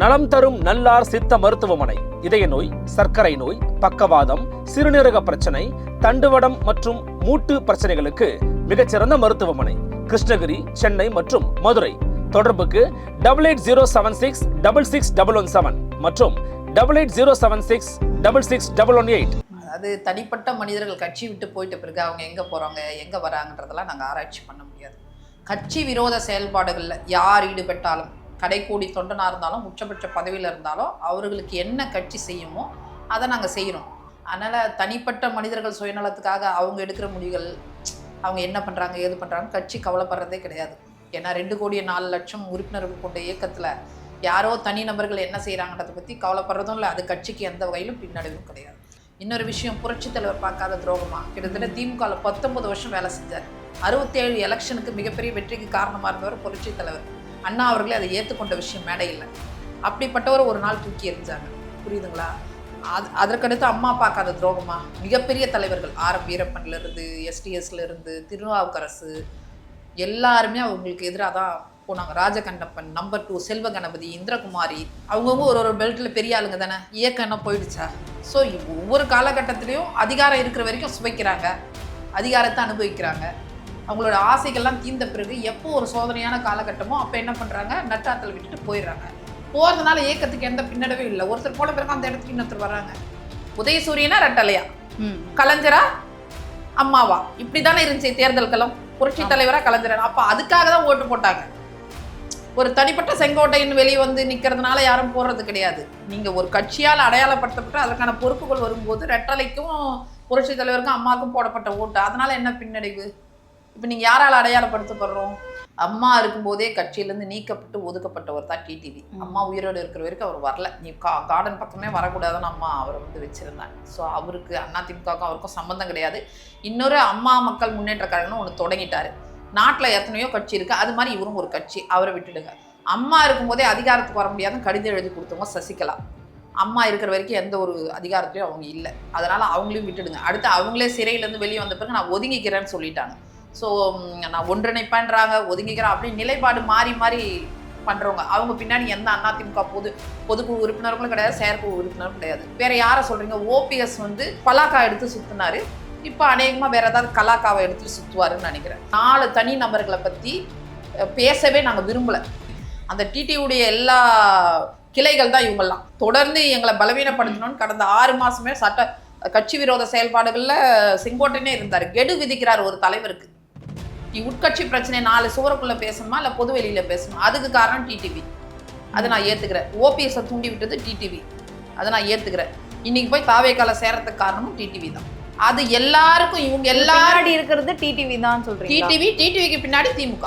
நலம் தரும் நல்லார் சித்த மருத்துவமனை. இதய நோய் சர்க்கரை நோய் பக்கவாதம் சிறுநீரக பிரச்சனை தண்டுவடம் மற்றும் மூட்டு பிரச்சனைகளுக்கு மிகச்சிறந்த மருத்துவமனை. கிருஷ்ணகிரி சென்னை மற்றும் மதுரை. தொடர்புக்கு double eight zero seven six double six double one seven மற்றும் double eight zero seven six double six double one eight அது தனிப்பட்ட மனிதர்கள் கட்சி விட்டு போயிட்ட பிறகு அவங்க எங்கே போகிறாங்க எங்கே வராங்கன்றதெல்லாம் நாங்கள் ஆராய்ச்சி பண்ண முடியாது. கட்சி விரோத செயல்பாடுகளில் யார் ஈடுபட்டாலும் கடைக்கூடி தொண்டனாக இருந்தாலும் உச்சபட்ச பதவியில் இருந்தாலும் அவர்களுக்கு என்ன கட்சி செய்யுமோ அதை நாங்கள் செய்கிறோம் அதனால் தனிப்பட்ட மனிதர்கள் சுயநலத்துக்காக அவங்க எடுக்கிற முடிவுகள் அவங்க என்ன பண்ணுறாங்க ஏது பண்ணுறாங்க கட்சி கவலைப்படுறதே கிடையாது. ஏன்னா ரெண்டு கோடியே நாலு லட்சம் உறுப்பினர்கள் கொண்ட இயக்கத்தில் யாரோ தனி நபர்கள் என்ன செய்கிறாங்கன்றதை பற்றி கவலைப்படுறதும் இல்லை. அது கட்சிக்கு எந்த வகையிலும் பின்னடைவும் கிடையாது. இன்னொரு விஷயம் புரட்சித் தலைவர் பார்க்காத துரோகமாக கிட்டத்தட்ட திமுகவில் பத்தொன்பது வருஷம் வேலை செஞ்சார். அறுபத்தேழு எலெக்ஷனுக்கு மிகப்பெரிய வெற்றிக்கு காரணமாக இருந்தவர் புரட்சித் தலைவர். அண்ணா அவர்களே அதை ஏற்றுக்கொண்ட விஷயம் மேடையில் அப்படிப்பட்டவர் ஒரு நாள் தூக்கி எறிஞ்சாங்க. புரியுதுங்களா? அது அதற்கடுத்து அம்மா பார்க்காத துரோகமா? மிகப்பெரிய தலைவர்கள் ஆர். எம். எஸ்டிஎஸ்லேருந்து திருநாவுக்கரசு எல்லாருமே அவங்களுக்கு எதிராக தான் போனாங்க. ராஜகண்டப்பன் நம்பர் டூ செல்வ கணபதி இந்திரகுமாரி அவங்கவுங்க ஒரு ஒரு பெல்ட்டில் பெரிய ஆளுங்க தானே? இயக்கம் என்ன போயிடுச்சா? ஸோ ஒவ்வொரு காலகட்டத்திலையும் அதிகாரம் இருக்கிற வரைக்கும் சுவைக்கிறாங்க. அதிகாரத்தை அனுபவிக்கிறாங்க. அவங்களோட ஆசைகள்லாம் தீர்ந்த பிறகு எப்போ ஒரு சோதனையான காலகட்டமோ அப்போ என்ன பண்ணுறாங்க நட்டாத்தில் விட்டுட்டு போயிடுறாங்க. போகிறதுனால இயக்கத்துக்கு எந்த பின்னடைவும் இல்லை. ஒருத்தர் போன பிறகு அந்த இடத்துக்கு இன்னொருத்தர் வர்றாங்க உதயசூரியனா ரெட்டலையா? கலைஞரா? அம்மாவா? இப்படி தானே இருந்துச்சு தேர்தல் களம் புரட்சி தலைவரா கலைஞரா அப்போ அதுக்காக தான் ஓட்டு போட்டாங்க. ஒரு தனிப்பட்ட செங்கோட்டையின் வெளியே வந்து நிற்கிறதுனால யாரும் போடுறது கிடையாது. நீங்கள் ஒரு கட்சியால் அடையாளப்படுத்தப்பட்டு அதற்கான பொறுப்புகள் வரும்போது ரெட்டலைக்கும் புரட்சி தலைவருக்கும் அம்மாவுக்கும் போடப்பட்ட ஓட்டு. அதனால என்ன பின்னடைவு? இப்போ நீங்கள் யாரால் அடையாளப்படுத்தப்படுறோம்? அம்மா இருக்கும்போதே கட்சியிலேருந்து நீக்கப்பட்டு ஒதுக்கப்பட்டவர் தான் டிடிவி அம்மா உயிரோடு இருக்கிற வரைக்கும் அவர் வரல. நீ கா கார்டன் பக்கமே வரக்கூடாதுன்னு அம்மா அவரை வந்து வச்சுருந்தாங்க. ஸோ அவருக்கு அதிமுகவுக்கும் அவருக்கும் சம்மந்தம் கிடையாது. இன்னொரு அம்மா மக்கள் முன்னேற்ற கழகம்னு ஒன்று தொடங்கிட்டாரு. நாட்டில் எத்தனையோ கட்சி இருக்குது அது மாதிரி இவரும் ஒரு கட்சி. அவரை விட்டுடுங்க. அம்மா இருக்கும்போதே அதிகாரத்துக்கு வர முடியாதுன்னு கடிதம் எழுதி கொடுத்தவங்க சசிகலா. அம்மா இருக்கிற வரைக்கும் எந்த ஒரு அதிகாரத்திலையும் அவங்க இல்லை. அதனால் அவங்களையும் விட்டுடுங்க. அடுத்து அவங்களே சிறையிலேருந்து வெளியே வந்த பிறகு நான் ஒதுங்கிக்கிறேன்னு சொல்லிட்டாங்க. ஸோ நான் ஒன்றிணைப்பேன்றாங்க ஒதுங்கிக்கிறேன் அப்படின்னு நிலைப்பாடு மாறி மாறி பண்ணுறவங்க அவங்க பின்னாடி எந்த அதிமுக பொது பொதுக்குழு உறுப்பினர்களும் கிடையாது செயற்குழு உறுப்பினரும் கிடையாது. வேற யாரை சொல்கிறீங்க ஓபிஎஸ் வந்து பலாக்கா எடுத்து சுத்தினாரு. இப்போ அநேகமாக வேற ஏதாவது கலாக்காவை எடுத்து சுற்றுவாருன்னு நினைக்கிறேன். நாலு தனி நபர்களை பற்றி பேசவே நாங்கள் விரும்பலை. அந்த டிடியுடைய எல்லா கிளைகள் தான் இவங்கெல்லாம். தொடர்ந்து எங்களை பலவீனப்படுத்தணும்னு கடந்த ஆறு மாதமே சட்ட கட்சி விரோத செயல்பாடுகளில் செங்கோட்டைனே இருந்தார். கெடு விதிக்கிறார் ஒரு தலைவருக்கு. நீ உட்கட்சி பிரச்சனை நாலு சுவருக்குள்ள பேசணுமா இல்லை பொது வெளியில பேசணுமா? அதுக்கு காரணம் டிடிவி அதை நான் ஏத்துக்கிறேன். ஓபிஎஸ்ஸை தூண்டி விட்டது டிடிவி அதை நான் ஏத்துக்கிறேன். இன்னைக்கு போய் தாவேக்கால சேரத்துக்கு காரணமும் டிடிவி தான். அது எல்லாருக்கும் இவங்க எல்லாரும் இருக்கிறது டிடிவி தான் சொல்றீங்க டிடிவி டிடிவிக்கு பின்னாடி திமுக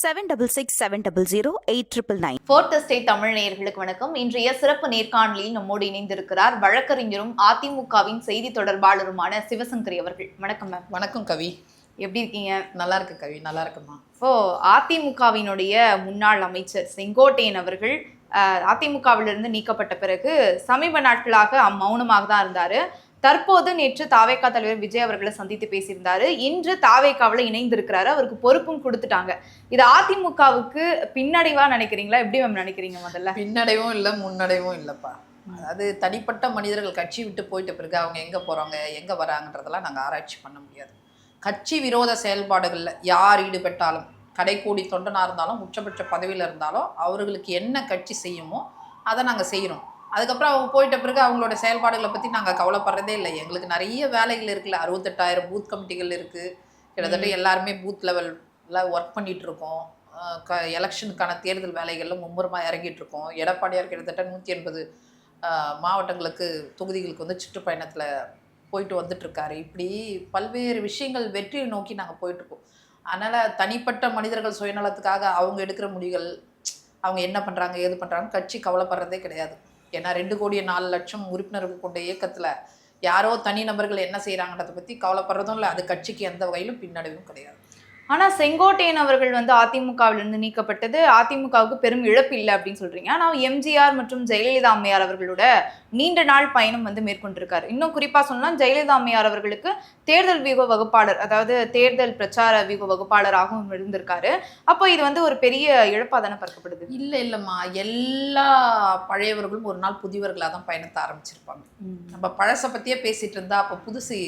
seven double six seven double zero eight triple nine fourth state Tamil நேயர்களுக்கு வணக்கம். இன்றைய சிறப்பு நேர்காணலில் நம்மோடு இணைந்திருக்கிறார் வழக்கறிஞரும் அதிமுகவின் செய்தி தொடர்பாளருமான சிவசங்கரி அவர்கள். வணக்கம் மேம் வணக்கம் கவி. எப்படி இருக்கீங்க? நல்லா இருக்கு கவி. நல்லா இருக்குமா இப்போ அதிமுகவினுடைய முன்னாள் அமைச்சர் செங்கோட்டையன் அவர்கள் அதிமுகவிலிருந்து நீக்கப்பட்ட பிறகு சமீப நாட்களாக மௌனமாக தான் இருந்தாரு. தற்போது நேற்று தாவேகா தலைவர் விஜய் அவர்களை சந்தித்து பேசியிருந்தாரு. இன்று தாவேகாவில் இணைந்திருக்கிறாரு. அவருக்கு பொறுப்பும் கொடுத்துட்டாங்க. இது அதிமுகவுக்கு பின்னடைவா நினைக்கிறீங்களா? எப்படி மேம் நினைக்கிறீங்க முதல்ல? பின்னடைவும் இல்லை முன்னடைவும் இல்லைப்பா. அதாவது தனிப்பட்ட மனிதர்கள் கட்சி விட்டு போயிட்ட பிறகு அவங்க எங்கே போகிறாங்க எங்கே வராங்கன்றதெல்லாம் நாங்கள் ஆராய்ச்சி பண்ண முடியாது. கட்சி விரோத செயல்பாடுகளில் யார் ஈடுபட்டாலும் கடைக்கூடி தொண்டனாக இருந்தாலும் உச்சபட்ச பதவியில் இருந்தாலும் அவர்களுக்கு என்ன கட்சி செய்யுமோ அதை நாங்கள் செய்கிறோம் அதுக்கப்புறம் அவங்க போயிட்ட பிறகு அவங்களோட செயல்பாடுகளை பற்றி நாங்கள் கவலைப்படுறதே இல்லை. எங்களுக்கு நிறைய வேலைகள் இருக்குல்ல. அறுபத்தெட்டாயிரம் பூத் கமிட்டிகள் இருக்குது கிட்டத்தட்ட எல்லாருமே பூத் லெவலில் ஒர்க் இருக்கோம். அஹ் க எலெக்ஷனுக்கான தேர்தல் வேலைகளில் மும்முரமாக இறங்கிட்டு இருக்கோம். எடப்பாடியார் கிட்டத்தட்ட நூற்றி எண்பது மாவட்டங்களுக்கு தொகுதிகளுக்கு வந்து சுற்றுப்பயணத்தில் போயிட்டு வந்துட்டு இருக்காரு. இப்படி பல்வேறு விஷயங்கள் வெற்றியை நோக்கி நாங்கள் போயிட்டுருக்கோம் அதனால் தனிப்பட்ட மனிதர்கள் சுயநலத்துக்காக அவங்க எடுக்கிற முடிவுகள் அவங்க என்ன பண்ணுறாங்க ஏது பண்ணுறாங்க கட்சி கவலைப்படுறதே கிடையாது. ஏன்னா ரெண்டு கோடியே நாலு லட்சம் உறுப்பினர்கள் கொண்ட இயக்கத்தில் யாரோ தனி நபர்கள் என்ன செய்கிறாங்கன்றதை பற்றி கவலைப்படுறதும் இல்லை. அது கட்சிக்கு எந்த வகையிலும் பின்னடைவும் கிடையாது. ஆனா செங்கோட்டையன் அவர்கள் வந்து அதிமுகவிலிருந்து நீக்கப்பட்டது. அதிமுகவுக்கு பெரும் இழப்பு இல்லை அப்படின்னு சொல்றீங்க. ஆனா எம்ஜிஆர் மற்றும் ஜெயலலிதா அம்மையார் அவர்களோட நீண்ட நாள் பயணம் வந்து மேற்கொண்டிருக்காரு. இன்னும் குறிப்பா சொன்னா ஜெயலலிதா அம்மையார் அவர்களுக்கு தேர்தல் வியூக வகுப்பாளர் அதாவது தேர்தல் பிரச்சார வியூக வகுப்பாளராகவும் இருந்திருக்காரு. அப்போ இது வந்து ஒரு பெரிய இழப்பா தானே பார்க்கப்படுது? இல்ல இல்லம்மா. எல்லா பழையவர்களும் ஒரு நாள் புதியவர்களாக தான் பயணத்தை ஆரம்பிச்சிருப்பாங்க. நம்ம பழசை பற்றியே பேசிட்டு இருந்தா அப்போ புதுசு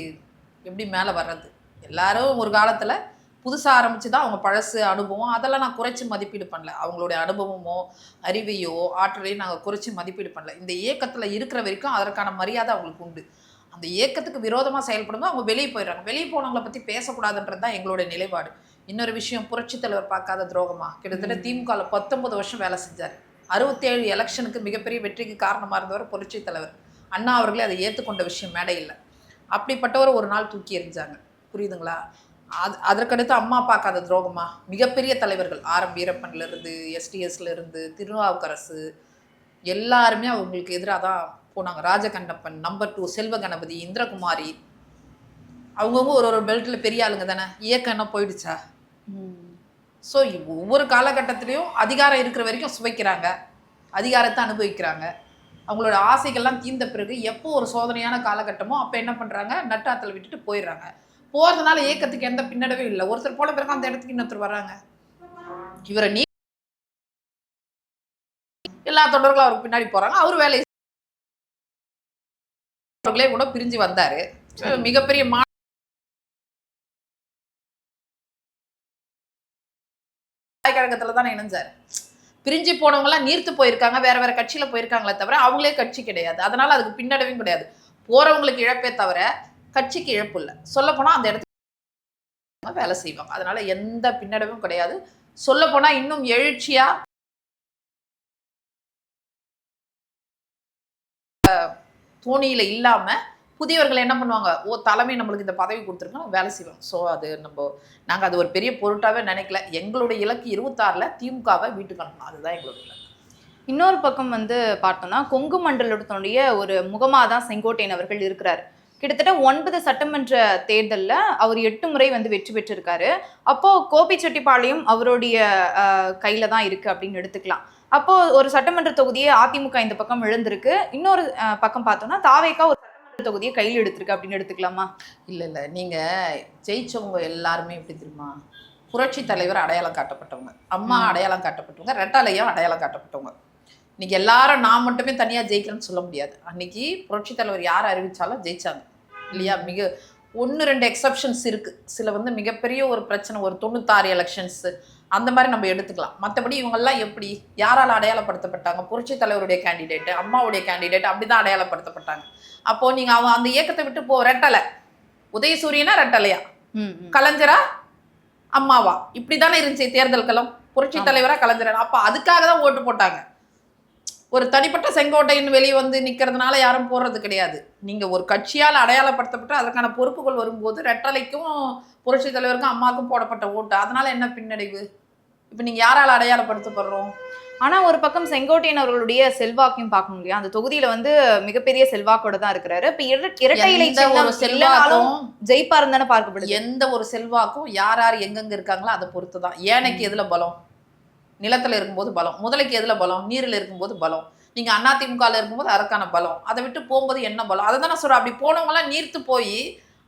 எப்படி மேலே வர்றது? எல்லாரும் ஒரு காலத்தில் புதுசாக ஆரம்பிச்சு தான் அவங்க பழசு அனுபவம். அதெல்லாம் நான் குறைச்சி மதிப்பீடு பண்ணல. அவங்களுடைய அனுபவமோ அறிவையோ ஆற்றலையும் நாங்கள் குறைச்சி மதிப்பீடு பண்ணல. இந்த இயக்கத்தில் இருக்கிற வரைக்கும் அதற்கான மரியாதை அவங்களுக்கு உண்டு. அந்த இயக்கத்துக்கு விரோதமாக செயல்படும்போது அவங்க வெளியே போயிடுறாங்க. வெளியே போனவங்கள பற்றி பேசக்கூடாதுன்றது தான் எங்களுடைய நிலைப்பாடு. இன்னொரு விஷயம் புரட்சித் தலைவர் பார்க்காத துரோகமா? கிட்டத்தட்ட திமுகவில் பத்தொன்பது வருஷம் வேலை செஞ்சார். அறுபத்தேழு எலெக்ஷனுக்கு மிகப்பெரிய வெற்றிக்கு காரணமாக இருந்தவர் புரட்சித் தலைவர். அண்ணா அவர்களே அதை ஏற்றுக்கொண்ட விஷயம் மேடை இல்லை அப்படிப்பட்டவர் ஒரு நாள் தூக்கி எறிஞ்சாங்க. புரியுதுங்களா? அது அதற்கடுத்து அம்மா பார்க்காத துரோகமா? மிகப்பெரிய தலைவர்கள். ஆர். எம். வீரப்பன்ல இருந்து எஸ்டிஎஸ்ல இருந்து திருநாவுக்கரசு. எல்லாருமே அவங்களுக்கு எதிராக தான் போனாங்க. ராஜகண்டப்பன் நம்பர் டூ செல்வ கணபதி இந்திரகுமாரி. அவங்கவுங்க ஒரு ஒரு பெல்ட்ல பெரிய ஆளுங்க தானே? இயக்கம் என்ன போயிடுச்சா? ஸோ ஒவ்வொரு காலகட்டத்திலையும் அதிகாரம் இருக்கிற வரைக்கும் சுவைக்கிறாங்க. அதிகாரத்தை அனுபவிக்கிறாங்க. அவங்களோட ஆசைகள்லாம் தீர்ந்த பிறகு எப்போ ஒரு சோதனையான காலகட்டமோ அப்போ என்ன பண்ணுறாங்க நட்டாத்தில் விட்டுட்டு போயிடுறாங்க. போகிறதுனால இயக்கத்துக்கு எந்த பின்னடைவும் இல்லை. ஒருத்தர் போன பிறகு அந்த இடத்துக்கு இன்னொருத்தர் வர்றாங்க இவரை நீ எல்லா தொடர்களும் அவருக்கு பின்னாடி போகிறாங்க அவர் வேலையை அவர்களே கூட பிரிஞ்சு வந்தார். மிகப்பெரிய மா கழகத்தில் தானே இணைஞ்சார். பிரிஞ்சு போனவங்கலாம் நீர்த்து போயிருக்காங்க. வேற வேற கட்சியில போயிருக்காங்களே தவிர அவங்களே கட்சி கிடையாது. அதனால அதுக்கு பின்னடைவும் கிடையாது. போறவங்களுக்கு இழப்பே தவிர கட்சிக்கு இழப்பு இல்லை. சொல்லப்போனால் அந்த இடத்துல வேலை செய்வாங்க. அதனால் எந்த பின்னடைவும் கிடையாது. சொல்லப்போனால் இன்னும் எழுச்சியாக தோணியில் இல்லாமல் புதியவர்கள் என்ன பண்ணுவாங்க? ஓ தலைமை நம்மளுக்கு இந்த பதவி கொடுத்துருக்கோம் வேலை செய்வோம் ஸோ அது நம்ம நாங்கள் அது ஒரு பெரிய பொருட்டாகவே நினைக்கல. எங்களுடைய இலக்கு இருபத்தாறில் திமுகவை வீட்டுக்கு அனுப்பணும். அதுதான் எங்களுடைய இலக்கு. இன்னொரு பக்கம் வந்து பார்த்தோம்னா கொங்கு மண்டலத்தினுடைய ஒரு முகமாக தான் செங்கோட்டையன் அவர்கள் இருக்கிறார். கிட்டத்தட்ட ஒன்பது சட்டமன்ற தேர்தலில் அவர் எட்டு முறை வந்து வெற்றி பெற்றிருக்காரு. அப்போ கோபிச்செட்டிப்பாளையம் அவருடைய அஹ், கையில தான் இருக்கு அப்படின்னு எடுத்துக்கலாம். அப்போ ஒரு சட்டமன்ற தொகுதியை அதிமுக இந்த பக்கம் இழந்திருக்கு இன்னொரு பக்கம் பார்த்தோம்னா தாவேக்கா ஒரு சட்டமன்ற தொகுதியை கையில் எடுத்திருக்கு அப்படின்னு எடுத்துக்கலாமா? இல்லை இல்லை. நீங்கள் ஜெயிச்சவங்க எல்லாருமே எப்படி தெரியுமா? புரட்சி தலைவர் அடையாளம் காட்டப்பட்டவங்க. அம்மா. அடையாளம் காட்டப்பட்டவங்க. ரெட்டாலையும் அடையாளம் காட்டப்பட்டவங்க. இன்னைக்கு எல்லாரும் நான் மட்டுமே தனியாக ஜெயிக்கிறேன்னு சொல்ல முடியாது. அன்னைக்கு புரட்சி தலைவர் யார் அறிவிச்சாலும் ஜெயிச்சாங்க. இல்லையா? மிக ஒன்று ரெண்டு எக்ஸப்ஷன்ஸ் இருக்கு. சில வந்து மிகப்பெரிய ஒரு பிரச்சனை ஒரு தொண்ணூத்தாறு எலெக்ஷன்ஸ் அந்த மாதிரி நம்ம எடுத்துக்கலாம். மற்றபடி இவங்கெல்லாம் எப்படி யாரால் அடையாளப்படுத்தப்பட்டாங்க? புரட்சி தலைவருடைய கேண்டிடேட் அம்மாவுடைய கேண்டிடேட் அப்படி தான் அடையாளப்படுத்தப்பட்டாங்க. அப்போ நீங்க அவங்க அந்த இயக்கத்தை விட்டு போ ரெட்டலை. உதயசூரியனா ரெட்டலையா. கலைஞரா? அம்மாவா? இப்படிதானே இருந்துச்சு தேர்தல் களம் புரட்சி ஆமா. தலைவரா கலைஞரா? அப்ப அதுக்காக தான் ஓட்டு போட்டாங்க. ஒரு தனிப்பட்ட செங்கோட்டையின் வெளியே வந்து நிக்கிறதுனால யாரும் போடுறது கிடையாது. நீங்க ஒரு கட்சியால் அடையாளப்படுத்தப்பட்டு அதற்கான பொறுப்புகள் வரும்போது ரெட்டலைக்கும் புரட்சி தலைவருக்கும் அம்மாவுக்கும் போடப்பட்ட ஓட்டு. அதனால என்ன பின்னடைவு? இப்ப நீங்க யாரால அடையாளப்படுத்தப்படுறோம்? ஆனா ஒரு பக்கம் செங்கோட்டையன் அவர்களுடைய செல்வாக்கையும் பார்க்கணும் இல்லையா? அந்த தொகுதியில வந்து மிகப்பெரிய செல்வாக்கோட தான் இருக்கிறாரு. இப்ப இர- இரட்டை இலை செல்வாக்கும் ஜெயிப்பாருன்னு தானே பார்க்கப்படுது. எந்த ஒரு செல்வாக்கும் யார் யார் எங்கெங்க இருக்காங்களோ அதை பொறுத்து தான் ஏனைக்கு எதுல பலம்? நிலத்தில் இருக்கும்போது பலம் முதலைக்கு எதில் பலம் நீரில் இருக்கும்போது பலம் நீங்க அதிமுகவில் இருக்கும்போது அதற்கான பலம் அதை விட்டு போகும்போது என்ன பலம்? அதை தானே சொல்கிறேன் அப்படி போனவங்களாம் நீர்த்து போய்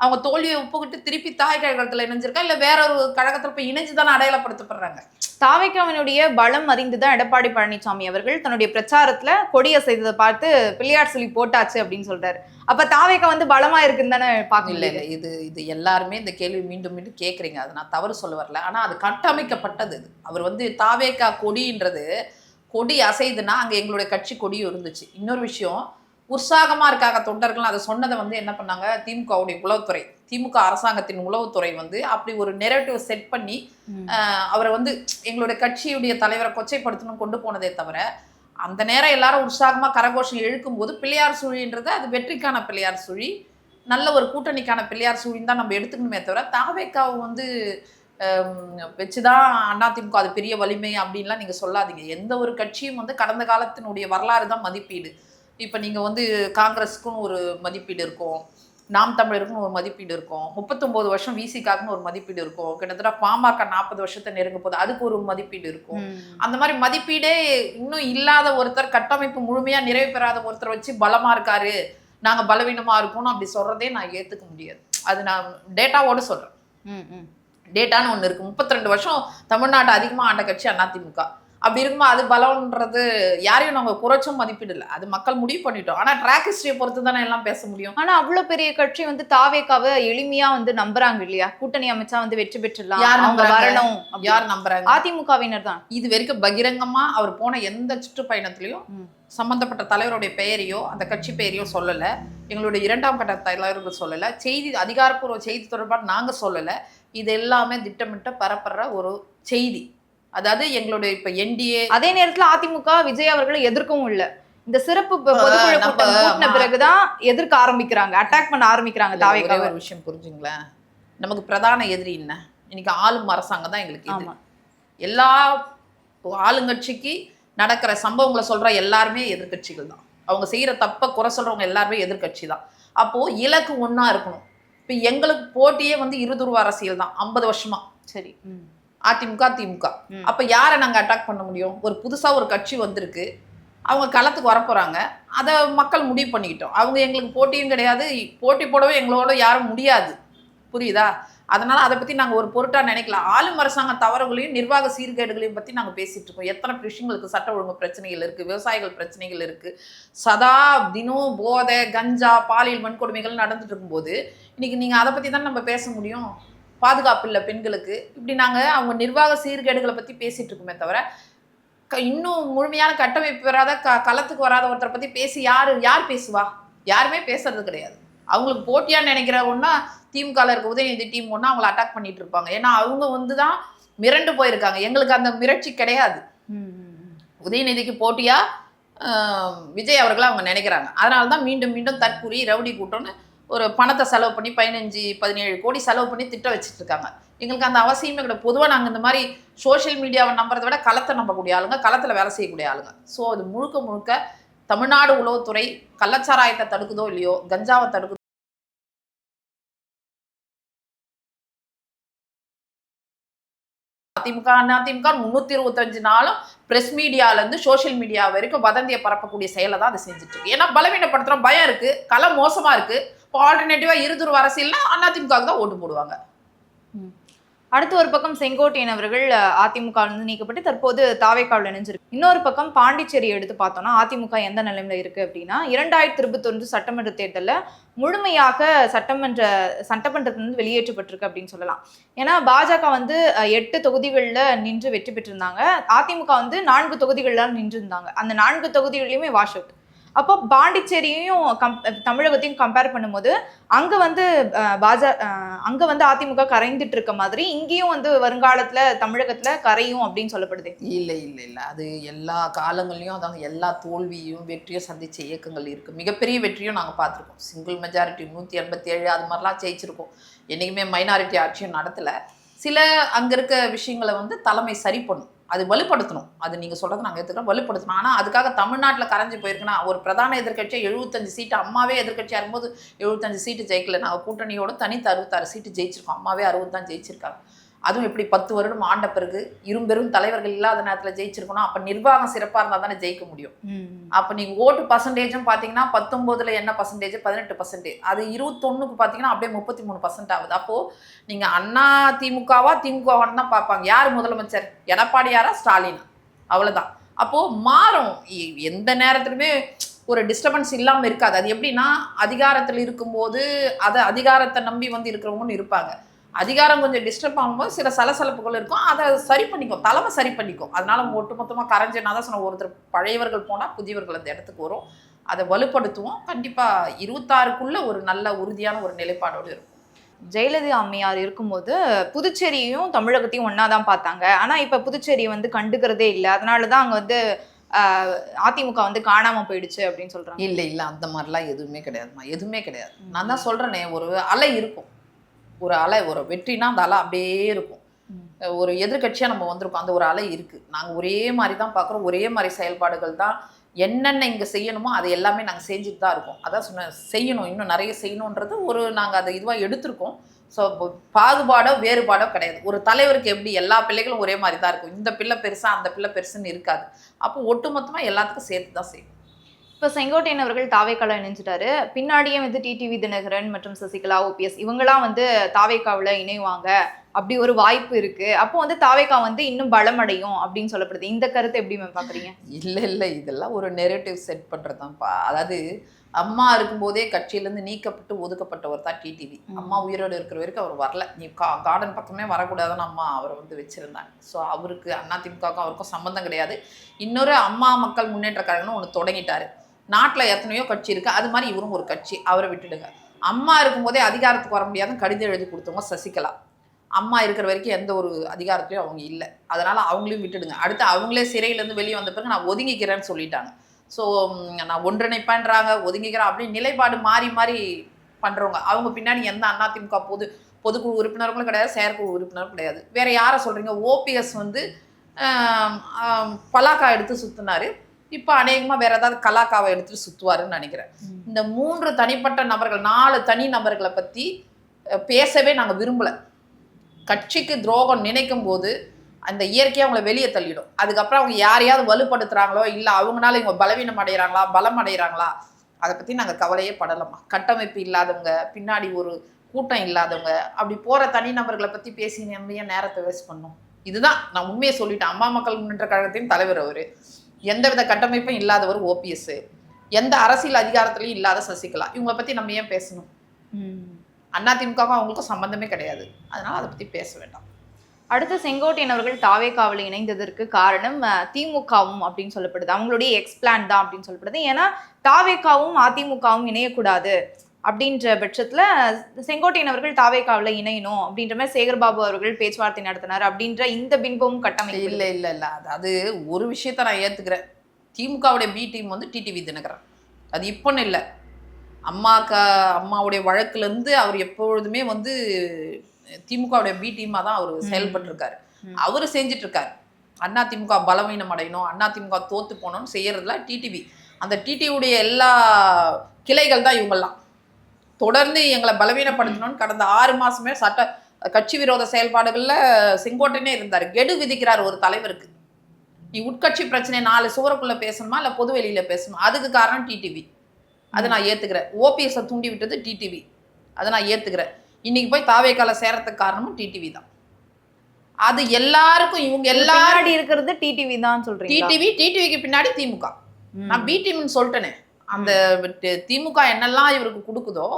அவங்க தோல்வியை ஒப்புக்கிட்டு திருப்பி தாய் கழகத்தில் இணைஞ்சிருக்கா? இல்லை வேற ஒரு கழகத்தில் போய் இணைஞ்சு தானே அடையாளப்படுத்தப்படுறாங்க? தாவைக்காவினுடைய பலம் அறிந்துதான் எடப்பாடி பழனிசாமி அவர்கள் தன்னுடைய பிரச்சாரத்துல கொடிய செய்ததை பார்த்து பிள்ளையார் சொல்லி போட்டாச்சு அப்படின்னு சொல்றாரு. அப்ப தாவைக்கா வந்து பலமா இருக்குன்னு தானே பார்க்க இல்ல இல்ல இது இது எல்லாருமே இந்த கேள்வி மீண்டும் மீண்டும் கேட்குறீங்க அது நான் தவறு சொல்ல வரல. ஆனா அது கட்டமைக்கப்பட்டது இது. அவர் வந்து தாவேக்கா கொடின்றது கொடி அசைதுன்னா அங்க எங்களுடைய கட்சி கொடியும் இருந்துச்சு. இன்னொரு விஷயம் உற்சாகமா இருக்காங்க தொண்டர்கள். அதை சொன்னதை வந்து என்ன பண்ணாங்க? திமுகவுடைய உளவுத்துறை. திமுக அரசாங்கத்தின் உளவுத்துறை வந்து அப்படி ஒரு நெரேட்டிவ் செட் பண்ணி அவரை வந்து எங்களுடைய கட்சியுடைய தலைவரை கொச்சைப்படுத்தணும் கொண்டு போனதே தவிர அந்த நேரம் எல்லாரும் உற்சாகமா கரகோஷம் இழுக்கும்போது பிள்ளையார் சுழின்றது அது வெற்றிக்கான பிள்ளையார் சுழி நல்ல ஒரு கூட்டணிக்கான பிள்ளையார் சுழின்னு தான் நம்ம எடுத்துக்கணுமே தவிர தாவேக்காவை வந்து வச்சுதான் அதிமுக அது பெரிய வலிமை அப்படின்லாம் நீங்க சொல்லாதீங்க. எந்த ஒரு கட்சியும் வந்து கடந்த காலத்தினுடைய வரலாறு தான் மதிப்பீடு. இப்போ நீங்க வந்து காங்கிரஸுக்குன்னு ஒரு மதிப்பீடு இருக்கும். நாம் தமிழருக்குன்னு ஒரு மதிப்பீடு இருக்கும். முப்பத்தொம்போது வருஷம் விசிகாக்குன்னு ஒரு மதிப்பீடு இருக்கும். கிட்டத்தட்ட பாமக நாற்பது வருஷத்தை நெருங்க போது அதுக்கு ஒரு மதிப்பீடு இருக்கும். அந்த மாதிரி மதிப்பீடே இன்னும் இல்லாத ஒருத்தர் கட்டமைப்பு முழுமையா நிறைவு பெறாத ஒருத்தர் வச்சு பலமா இருக்காரு. நாங்க பலவீனமா இருக்கோம்னு அப்படி சொல்றதே நான் ஏத்துக்க முடியாது. அது நான் டேட்டாவோட சொல்றேன். டேட்டான்னு ஒன்று இருக்கு. 32 வருஷம் தமிழ்நாடு அதிகமாக ஆண்ட கட்சி அதிமுக அப்படி இருக்கும்போது அது பலம்ன்றது யாரையும் நம்ம குறைச்சும் மதிப்பிடல. அது மக்கள் முடிவு பண்ணிட்டோம். ஆனா ட்ராக் ஹிஸ்டரியை பொறுத்து தானே எல்லாம் பேச முடியும் ஆனா அவ்வளவு பெரிய கட்சி வந்து தாவேக்காவை எளிமையா வந்து நம்புறாங்க இல்லையா? கூட்டணி அமைச்சா வந்து வெற்றி பெற்றுலாம் யார் அவங்க நம்புறாங்க? வரணும். யார் நம்புறாங்க? அதிமுகவினர் தான் இது வரைக்கும் பகிரங்கமா அவர் போன எந்த சுற்றுப்பயணத்திலையும். சம்பந்தப்பட்ட தலைவருடைய பெயரையோ அந்த கட்சி பெயரையோ சொல்லல. எங்களுடைய இரண்டாம் கட்ட தலைவர்கள் சொல்லல. செய்தி அதிகாரப்பூர்வ செய்தி தொடர்பாக நாங்க சொல்லல. இது எல்லாமே திட்டமிட்ட பரப்புற ஒரு செய்தி. அதாவது எங்களுடைய இப்ப என்டிஏ அதே நேரத்துல அதிமுக விஜய் அவர்களை எதிர்க்கவும் இல்ல. இந்த சிறப்பு பொதுக்குழு கூட்டம் கூட்டின. பிறகுதான் எதிர்க்க ஆரம்பிக்கிறாங்க அட்டாக் பண்ண ஆரம்பிக்கிறாங்க இல்ல, ஒரே விஷயம் புரிஞ்சுங்களேன் நமக்கு பிரதான எதிரி என்ன? இன்னைக்கு ஆளும் அரசாங்கம் தான் எங்களுக்கு எதிரி. எல்லா ஆளுங்கட்சிக்கு நடக்கிற சம்பவங்களை சொல்ற எல்லாருமே எதிர்க்கட்சிகள் தான். அவங்க செய்யற தப்ப குறை சொல்றவங்க எல்லாருமே எதிர்க்கட்சி தான். அப்போ இலக்கு ஒண்ணா இருக்கணும். இப்போ எங்களுக்கு போட்டியே வந்து இருதுருவ அரசியல் தான் ஐம்பது வருஷமா. சரி. அதிமுக திமுக. அப்ப யாரை நாங்க அட்டாக் பண்ண முடியும்? ஒரு புதுசா ஒரு கட்சி வந்திருக்கு. அவங்க களத்துக்கு வரப்போறாங்க. அதை மக்கள் முடிவு பண்ணிக்கிட்டோம். அவங்க எங்களுக்கு போட்டியும் கிடையாது. போட்டி போடவே எங்களோட யாரும் முடியாது. புரியுதா? அதனால அதை பத்தி நாங்க ஒரு பொருட்டா நினைக்கல. ஆளும் அரசாங்க தவறுகளையும் நிர்வாக சீர்கேடுகளையும் பத்தி நாங்க பேசிட்டு இருக்கோம். எத்தனை விஷயங்களுக்கு சட்ட ஒழுங்கு பிரச்சனைகள் இருக்கு? விவசாயிகள் பிரச்சனைகள் இருக்கு. சதா தினம் போதை கஞ்சா பாலியல் வன்கொடுமைகள் நடந்துட்டு இருக்கும்போது இன்னைக்கு நீங்க அதை பத்தி தான் நம்ம பேச முடியும்? பாதுகாப்பு இல்லை பெண்களுக்கு. இப்படி நாங்கள் அவங்க நிர்வாக சீர்கேடுகளை பற்றி பேசிகிட்டு இருக்கோமே தவிர க- இன்னும் முழுமையான கட்டமைப்பு வராத க களத்துக்கு வராத ஒருத்தரை பற்றி பேசி யார் யார் பேசுவா? யாருமே பேசுறது கிடையாது. அவங்களுக்கு போட்டியான்னு நினைக்கிற ஒன்றா திமுகவில் இருக்க உதயநிதி டீம் ஒன்றா அவங்கள அட்டாக் பண்ணிட்டு இருப்பாங்க. ஏன்னா அவங்க வந்து தான் மிரண்டு போயிருக்காங்க. எங்களுக்கு அந்த மிரட்சி கிடையாது. உதயநிதிக்கு போட்டியாக விஜய் அவர்களை அவங்க நினைக்கிறாங்க. அதனால தான் மீண்டும் மீண்டும் தற்கூரி ரவுடி கூட்டம்னு ஒரு பணத்தை செலவு பண்ணி பதினஞ்சு பதினேழு கோடி செலவு பண்ணி திட்டம் வச்சுட்டு இருக்காங்க எங்களுக்கு அந்த அவசியமே கிடையாது. பொதுவாக நாங்கள் இந்த மாதிரி சோஷியல் மீடியாவை நம்புறதை விட களத்தை நம்பக்கூடிய ஆளுங்க களத்தில் வேலை செய்யக்கூடிய ஆளுங்க. ஸோ அது முழுக்க முழுக்க தமிழ்நாடு உளவுத்துறை கள்ளச்சாராயத்தை தடுக்குதோ இல்லையோ கஞ்சாவை தடுக்குதோ அதிமுக அதிமுக முன்னூத்தி இருபத்தஞ்சு நாளும் பிரஸ் மீடியால இருந்து சோஷியல் மீடியா வரைக்கும் வதந்தியை பரப்பக்கூடிய செயலை தான் அதை செஞ்சுட்டு இருக்கு ஏன்னா பலவீனப்படுத்துறோம். பயம் இருக்கு. களம் மோசமா இருக்கு. இப்போ ஆல்டர்னேட்டிவா இருதுருவ அரசியல்னா அதிமுக தான் ஓட்டு போடுவாங்க. அடுத்து ஒரு பக்கம் செங்கோட்டையன் அவர்கள் அதிமுக நீக்கப்பட்டு தற்போது தாவேக்காவில் இணைஞ்சிருக்கு. இன்னொரு பக்கம் பாண்டிச்சேரி எடுத்து பார்த்தோம்னா அதிமுக எந்த நிலைமையில இருக்கு அப்படின்னா இரண்டாயிரத்தி இருபத்தொன்று சட்டமன்ற தேர்தலில் முழுமையாக சட்டமன்ற சட்டமன்றத்திலிருந்து வெளியேற்றப்பட்டிருக்கு அப்படின்னு சொல்லலாம். ஏன்னா பாஜக வந்து எட்டு தொகுதிகளில் நின்று வெற்றி பெற்றிருந்தாங்க. அதிமுக வந்து நான்கு தொகுதிகளில் நின்று இருந்தாங்க அந்த நான்கு தொகுதிகளிலுமே வாஷ் அவுட். அப்போ பாண்டிச்சேரியும் கம் தமிழகத்தையும் கம்பேர் பண்ணும்போது அங்கே வந்து அஹ், பாஜ வந்து அதிமுக கரைந்துட்டு இருக்க மாதிரி இங்கேயும் வந்து வருங்காலத்தில் தமிழகத்தில் கரையும் அப்படின்னு சொல்லப்படுது. இல்லை இல்லை இல்லை. அது எல்லா காலங்கள்லையும் அதாவது எல்லா தோல்வியும் வெற்றியும் சந்திச்ச இயக்கங்கள் இருக்குது மிகப்பெரிய வெற்றியும் நாங்கள் பார்த்துருக்கோம். சிங்கிள் மெஜாரிட்டி நூற்றி எண்பத்தி ஏழு அது மாதிரிலாம் ஜெயிச்சிருக்கோம். என்றைக்குமே மைனாரிட்டி ஆட்சியும் நடத்தல. சில அங்கே இருக்க விஷயங்களை வந்து தலைமை சரி பண்ணும். அது வலுப்படுத்தணும். அது நீங்கள் சொல்கிறது நாங்கள் ஏற்றுக்கிறோம் வலுப்படுத்தணும். ஆனால் அதுக்காக தமிழ்நாட்டில் கரைஞ்சு போயிருக்குன்னா ஒரு பிரதான எதிர்கட்சியை எழுபத்தஞ்சு சீட்டு அம்மாவே எதிர்க்கட்சியாக இருக்கும்போது எழுபத்தஞ்சு சீட்டு ஜெயிக்கல. நாங்கள் கூட்டணியோட தனித்து அறுபத்தாறு சீட்டு ஜெயிச்சிருக்கோம். அம்மாவே அறுபது தான் ஜெயிச்சிருக்காங்க. அதுவும் எப்படி பத்து வருடம் ஆண்ட பிறகு இரும்பெரும் தலைவர்கள் இல்லாத நேரத்தில் ஜெயிச்சிருக்கணும். அப்போ நிர்வாகம் சிறப்பாக இருந்தால் தானே ஜெயிக்க முடியும். அப்போ நீங்கள் ஓட்டு பர்சன்டேஜும் பார்த்தீங்கன்னா பத்தொம்போதுல என்ன பர்சன்டேஜ் பதினெட்டு பர்சன்டேஜ் அது இருபத்தொன்னுக்கு பார்த்தீங்கன்னா அப்படியே முப்பத்தி மூணு பர்சன்ட் ஆகுது. அப்போது நீங்கள் அண்ணா திமுகவா திமுகவான்னு தான் பார்ப்பாங்க யார் முதலமைச்சர்? எடப்பாடியாரா ஸ்டாலினா? அவ்வளோதான் அப்போது மாறும். எந்த நேரத்துலையுமே ஒரு டிஸ்டர்பன்ஸ் இல்லாமல் இருக்காது. அது எப்படின்னா அதிகாரத்தில் இருக்கும்போது அதை அதிகாரத்தை நம்பி வந்து இருக்கிறவங்கன்னு இருப்பாங்க. அதிகாரம் கொஞ்சம் டிஸ்டர்ப் ஆகும்போது சில சலசலப்புகள் இருக்கும். அதை சரி பண்ணிக்கும் தலைமை சரி பண்ணிக்கும் அதனால ஒட்டுமொத்தமாக கரைஞ்சனா தான் சொன்ன ஒருத்தர் பழையவர்கள் போனால் புதியவர்கள் அந்த இடத்துக்கு வரும். அதை வலுப்படுத்துவோம். கண்டிப்பாக இருபத்தாறுக்குள்ள ஒரு நல்ல உறுதியான ஒரு நிலைப்பாடோடு இருக்கும். ஜெயலலிதா அம்மையார் இருக்கும்போது புதுச்சேரியும் தமிழகத்தையும் ஒண்ணா தான் பார்த்தாங்க. ஆனா இப்ப புதுச்சேரியை வந்து கண்டுக்கிறதே இல்லை. அதனாலதான் அங்க வந்து அதிமுக வந்து காணாம போயிடுச்சு அப்படின்னு சொல்றாங்க. இல்லை இல்லை. அந்த மாதிரிலாம் எதுவுமே கிடையாதுமா எதுவுமே கிடையாது. நான் தான் சொல்கிறேனே ஒரு அலை இருக்கும். ஒரு அலை ஒரு வெற்றினா அந்த அலை அப்படியே இருக்கும். ஒரு எதிர்க்கட்சியாக நம்ம வந்திருக்கோம். அந்த ஒரு அலை இருக்குது நாங்கள் ஒரே மாதிரி தான் பார்க்குறோம். ஒரே மாதிரி செயல்பாடுகள் தான் என்னென்ன இங்கே செய்யணுமோ அது எல்லாமே நாங்கள் செஞ்சுட்டு தான் இருக்கோம். அதான் சொன்னேன். செய்யணும். இன்னும் நிறைய செய்யணுன்றது ஒரு நாங்கள் அதை இதுவாக எடுத்திருக்கோம். ஸோ பாகுபாடோ வேறுபாடோ கிடையாது. ஒரு தலைவருக்கு எப்படி எல்லா பிள்ளைகளும் ஒரே மாதிரி தான் இருக்கும். இந்த பிள்ளை பெருசா அந்த பிள்ளை பெருசுன்னு இருக்காது. அப்போ ஒட்டுமொத்தமாக எல்லாத்துக்கும் சேர்த்து தான் செய்யும் இப்போ செங்கோட்டையன் அவர்கள் தாவேக்கால இணைஞ்சிட்டாரு. பின்னாடியே வந்து டிடிவி தினகரன் மற்றும் சசிகலா ஓபிஎஸ் இவங்கெல்லாம் வந்து தாவேக்காவில் இணைவாங்க. அப்படி ஒரு வாய்ப்பு இருக்கு. அப்போ வந்து தாவேக்கா வந்து இன்னும் பலமடையும் அப்படின்னு சொல்லப்படுது. இந்த கருத்தை எப்படி மேம் பாக்குறீங்க? இல்லை இல்லை. இதெல்லாம் ஒரு நெரேட்டிவ் செட் பண்ணுறது தான்ப்பா அதாவது அம்மா இருக்கும்போதே கட்சியிலேருந்து நீக்கப்பட்டு ஒதுக்கப்பட்டவர் தான் டிடிவி அம்மா உயிரோடு இருக்கிற வரைக்கும் அவர் வரல. நீ கா கார்டன் பக்கமே வரக்கூடாதுன்னு அம்மா அவரை வந்து வச்சுருந்தாங்க. ஸோ அவருக்கு அதிமுகவுக்கும் அவருக்கும் சம்மந்தம் கிடையாது. இன்னொரு அம்மா மக்கள் முன்னேற்ற கழகம்னு ஒன்று தொடங்கிட்டாரு. நாட்டில் எத்தனையோ கட்சி இருக்குது அது மாதிரி இவரும் ஒரு கட்சி. அவரை விட்டுடுங்க. அம்மா இருக்கும்போதே அதிகாரத்துக்கு வர முடியாதுன்னு கடிதம் எழுதி கொடுத்தவங்க சசிகலா. அம்மா இருக்கிற வரைக்கும் எந்த ஒரு அதிகாரத்தையும் அவங்க இல்லை. அதனால் அவங்களையும் விட்டுடுங்க. அடுத்து அவங்களே சிறையிலேருந்து வெளியே வந்த பிறகு நான் ஒதுங்கிக்கிறேன்னு சொல்லிட்டாங்க. ஸோ நான் ஒன்றிணைப்பேன்றாங்க ஒதுங்கிக்கிறேன் அப்படின்னு நிலைப்பாடு மாறி மாறி பண்ணுறவங்க அவங்க பின்னாடி எந்த அதிமுக பொது பொதுக்குழு உறுப்பினர்களும் கிடையாது செயற்குழு உறுப்பினரும் கிடையாது. வேறு யாரை சொல்கிறீங்க ஓபிஎஸ் வந்து பலாக்கா எடுத்து சுற்றினார் இப்போ அநேகமாக வேற ஏதாவது கலாக்காவை எடுத்துட்டு சுற்றுவாருன்னு நினைக்கிறேன். இந்த மூன்று தனிப்பட்ட நபர்கள் நாலு தனி நபர்களை பற்றி பேசவே நாங்கள் விரும்பலை. கட்சிக்கு துரோகம் நினைக்கும் போது அந்த இயற்கையை அவங்கள வெளியே தள்ளிடும். அதுக்கப்புறம் அவங்க யாரையாவது வலுப்படுத்துறாங்களோ இல்லை அவங்களால இவங்க பலவீனம் அடைகிறாங்களா பலம் அடைகிறாங்களா அதை பற்றி நாங்கள் கவலையே படலம்மா. கட்டமைப்பு இல்லாதவங்க பின்னாடி ஒரு கூட்டம் இல்லாதவங்க அப்படி போகிற தனிநபர்களை பற்றி பேசி ஏன் நேரத்தை வேஸ்ட் பண்ணோம்? இதுதான் நான் உண்மையை சொல்லிட்டேன். அம்மா மக்கள் முன்னேற்ற கழகத்தின் தலைவர் அவர். எந்தவித கட்டமைப்பும் இல்லாதவர் ஓபிஎஸ் எந்த அரசியல் அதிகாரத்திலையும் இல்லாத சசிகலா. இவங்களை பற்றி நம்ம ஏன் பேசணும்? அதிமுகவும் அவங்களுக்கும் சம்பந்தமே கிடையாது. அதனால அதை பற்றி பேச வேண்டாம். அடுத்து செங்கோட்டையன் அவர்கள் தாவேக்காவில் இணைந்ததற்கு காரணம் திமுகவும் அப்படின்னு சொல்லப்படுது. அவங்களுடைய எக்ஸ்பிளான் தான் அப்படின்னு சொல்லப்படுது. ஏன்னா தாவேக்காவும் அதிமுகவும் இணையக்கூடாது. அப்படின்ற பட்சத்துல செங்கோட்டையன் அவர்கள் தாவேக்காவில் இணையணும் அப்படின்ற மாதிரி சேகர்பாபு அவர்கள் பேச்சுவார்த்தை நடத்தினார் அப்படின்ற இந்த பின்பமும் கட்டமைப்பு இல்லை இல்லை இல்லை. அதாவது ஒரு விஷயத்த நான் ஏற்றுக்கிறேன் திமுகவுடைய பி டீம் வந்து டிடிவி தினகரன். அது இப்போன்னு இல்லை. அம்மாக்கா அம்மாவுடைய வழக்குலேருந்து அவர் எப்பொழுதுமே வந்து திமுகவுடைய பி டீமாக தான் அவர் செயல்பட்டிருக்காரு. அவர் செஞ்சுட்டு இருக்காரு அண்ணா திமுக பலவீனம் அடையணும் அண்ணா திமுக தோத்து போகணும்னு செய்யறதுல டிடிவி அந்த டிடிவியுடைய எல்லா கிளைகள் தான் இவங்கெல்லாம். தொடர்ந்து எங்களை பலவீனப்படுத்தணும்னு கடந்த ஆறு மாசமே சட்ட கட்சி விரோத செயல்பாடுகளில் செங்கோட்டையனே இருந்தார். கெடு விதிக்கிறார் ஒரு தலைவருக்கு. நீ உட்கட்சி பிரச்சனை நாலு சுவருக்குள்ள பேசணுமா? இல்லை பொது வெளியில பேசணுமா? அதுக்கு காரணம் டிடிவி அதை நான் ஏத்துக்கிறேன். ஓபிஎஸ்ஸை தூண்டி விட்டது டிடிவி அதை நான் ஏத்துக்கிறேன். இன்னைக்கு போய் தாவேக்கால சேரத்துக்கு காரணமும் டிடிவி தான். அது எல்லாருக்கும் இவங்க எல்லாரும் இருக்கிறது டிடிவி தான் சொல்றீங்க டிடிவி டிடிவிக்கு பின்னாடி திமுக நான் பி டீம்னு சொல்லிட்டேனே. அந்த திமுக என்னெல்லாம் இவருக்கு கொடுக்குதோ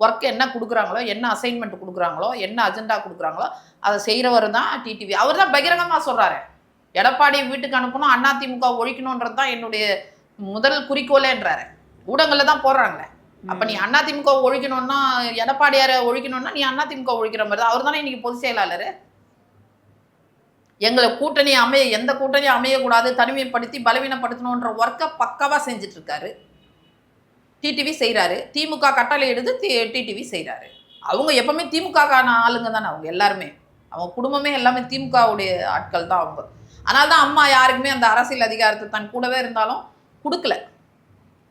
ஒர்க் என்ன கொடுக்குறாங்களோ என்ன அசைன்மெண்ட் கொடுக்குறாங்களோ என்ன அஜெண்டா கொடுக்குறாங்களோ அதை செய்கிறவர் தான் டிடிவி அவர் தான் பகிரங்கமாக சொல்கிறாரு எடப்பாடி வீட்டுக்கு அனுப்பணும் அண்ணா திமுக ஒழிக்கணுன்றது தான் என்னுடைய முதல் குறிக்கோளேன்றாரு. ஊடகங்களில் தான் போடுறாங்களே. அப்போ நீ அண்ணா திமுக ஒழிக்கணும்னா எடப்பாடியாரை ஒழிக்கணும்னா நீ அண்ணா திமுக ஒழிக்கிற மாதிரி தான். அவர் தானே இன்னைக்கு பொதுச் செயலாளர்? எங்களை கூட்டணி அமைய எந்த கூட்டணியும் அமையக்கூடாது தனிமைப்படுத்தி பலவீனப்படுத்தணுன்ற ஒர்க்கை பக்காவாக செஞ்சுட்டு இருக்காரு. டிடிவி செய்கிறாரு திமுக கட்டளை எடுத்து டிடிவி செய்கிறாரு அவங்க எப்பவுமே திமுகக்கான ஆளுங்க தானே அவங்க எல்லாருமே. அவங்க குடும்பமே எல்லாமே திமுகவுடைய ஆட்கள் தான் அவங்க. அதனால தான் அம்மா யாருக்குமே அந்த அரசியல் அதிகாரத்தை தன் கூடவே இருந்தாலும் கொடுக்கல.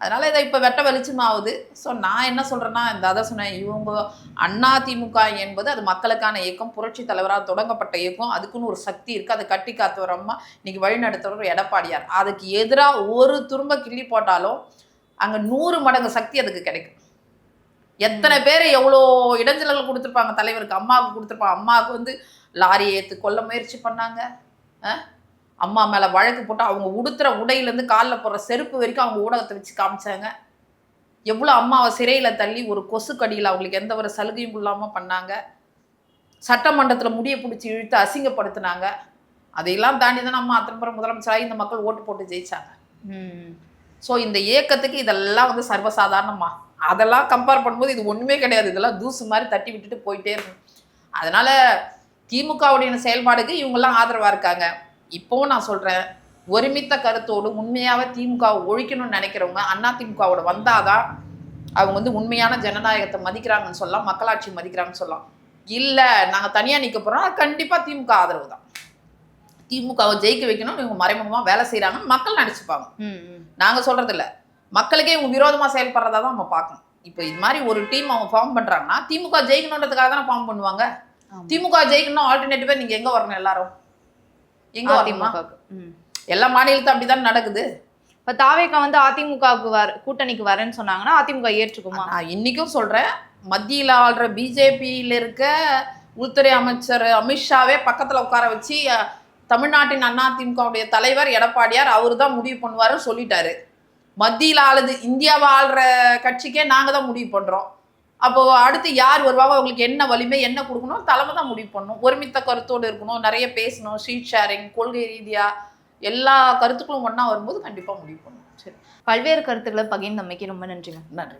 அதனால் இதை இப்போ வெட்ட வெளிச்சமாகுது ஸோ நான் என்ன சொல்கிறேன்னா இந்த அதை சொன்னேன். இவங்க அண்ணா திமுக என்பது அது மக்களுக்கான இயக்கம் புரட்சி தலைவராக தொடங்கப்பட்ட இயக்கம். அதுக்குன்னு ஒரு சக்தி இருக்குது அதை கட்டி காத்தவர் அம்மா. இன்னைக்கு ஒரு எடப்பாடியார். அதுக்கு எதிராக ஒரு துரும்ப கிள்ளி போட்டாலும் அங்கே நூறு மடங்கு சக்தி அதுக்கு கிடைக்கும். எத்தனை பேர் எவ்வளோ இடைஞ்சல்கள் கொடுத்துருப்பாங்க? தலைவருக்கு அம்மாவுக்கு கொடுத்துருப்பாங்க. அம்மாவுக்கு வந்து லாரியை ஏற்று கொல்ல முயற்சி பண்ணாங்க. அம்மா மேலே வழக்கு போட்டு அவங்க உடுத்துற உடையிலேருந்து காலில் போடுற செருப்பு வரைக்கும் அவங்க ஊடகத்தை வச்சு காமிச்சாங்க. எவ்வளோ அம்மாவை சிறையில் தள்ளி ஒரு கொசு கடியில் அவங்களுக்கு எந்த ஒரு சலுகையும் இல்லாமல் பண்ணாங்க. சட்டமன்றத்தில் முடியை பிடிச்சி இழுத்து அசிங்கப்படுத்தினாங்க. அதையெல்லாம் தாண்டி தான் அம்மா அத்தனை பேர் முதலமைச்சராகி இந்த மக்கள் ஓட்டு போட்டு ஜெயிச்சாங்க. ம். ஸோ இந்த இயக்கத்துக்கு இதெல்லாம் வந்து சர்வசாதாரணமா? அதெல்லாம் கம்பேர் பண்ணும்போது இது ஒன்றுமே கிடையாது. இதெல்லாம் தூசு மாதிரி தட்டி விட்டுட்டு போயிட்டே இருக்கும். அதனால் திமுகவுடைய செயல்பாடுக்கு இவங்கெல்லாம் ஆதரவாக இருக்காங்க. இப்போவும் நான் சொல்கிறேன் ஒருமித்த கருத்தோடு உண்மையாகவே திமுக ஒழிக்கணும்னு நினைக்கிறவங்க அண்ணா திமுகவோட வந்தாதான் அவங்க வந்து உண்மையான ஜனநாயகத்தை மதிக்கிறாங்கன்னு சொல்லலாம் மக்களாட்சி மதிக்கிறாங்கன்னு சொல்லலாம். இல்லை நாங்கள் தனியாக நிற்க போகிறோம் கண்டிப்பாக திமுக ஆதரவு தான். திமுகவை ஜெயிக்க வைக்கணும் இவங்க மறைமுகமா வேலை செய்றாங்கன்னு மக்கள் நினைச்சுப்பாங்க. ம், ம். நாங்க சொல்றது இல்ல மக்களுக்கே இவங்க விரோதமா செயல்படுறதா தான் நம்ம பார்க்கணும். இப்போ இது மாதிரி ஒரு டீம் அவங்க ஃபார்ம் பண்றாங்கன்னா திமுக ஜெயிக்கணுன்றதுக்காக தானே ஃபார்ம் பண்ணுவாங்க. திமுக ஜெயிக்கணும் ஆல்டர்னேட்டிவா நீங்க எங்க வரணும் எல்லாரும்? எங்க. ம். எல்லா மாநிலத்தையும் அப்படிதான் நடக்குது. இப்ப தாவேக்கா வந்து அதிமுகவுக்கு வர கூட்டணிக்கு வரேன்னு சொன்னாங்கன்னா அதிமுக ஏற்றுக்குமா? நான் இன்னைக்கும் சொல்றேன். மத்தியில ஆள்ற பிஜேபியில இருக்க உள்துறை அமைச்சர் அமித்ஷாவே பக்கத்துல உட்கார வச்சு தமிழ்நாட்டின் அதிமுகவுடைய தலைவர் எடப்பாடியார் அவரு தான் முடிவு பண்ணுவாருன்னு சொல்லிட்டாரு. மத்தியில் ஆளுது இந்தியாவை ஆள்ற கட்சிக்கே நாங்க தான் முடிவு பண்றோம். அப்போ அடுத்து யார் வருவாங்க அவங்களுக்கு என்ன வலிமை என்ன கொடுக்கணும் தலைமை தான் முடிவு பண்ணணும் ஒருமித்த கருத்தோடு இருக்கணும் நிறைய பேசணும் ஷீட் ஷேரிங் கொள்கை ரீதியா எல்லா கருத்துக்களும் ஒண்ணா வரும்போது கண்டிப்பா முடிவு பண்ணணும் பல்வேறு கருத்துக்களை பகிர்ந்தமைக்கு ரொம்ப நன்றி நன்றி.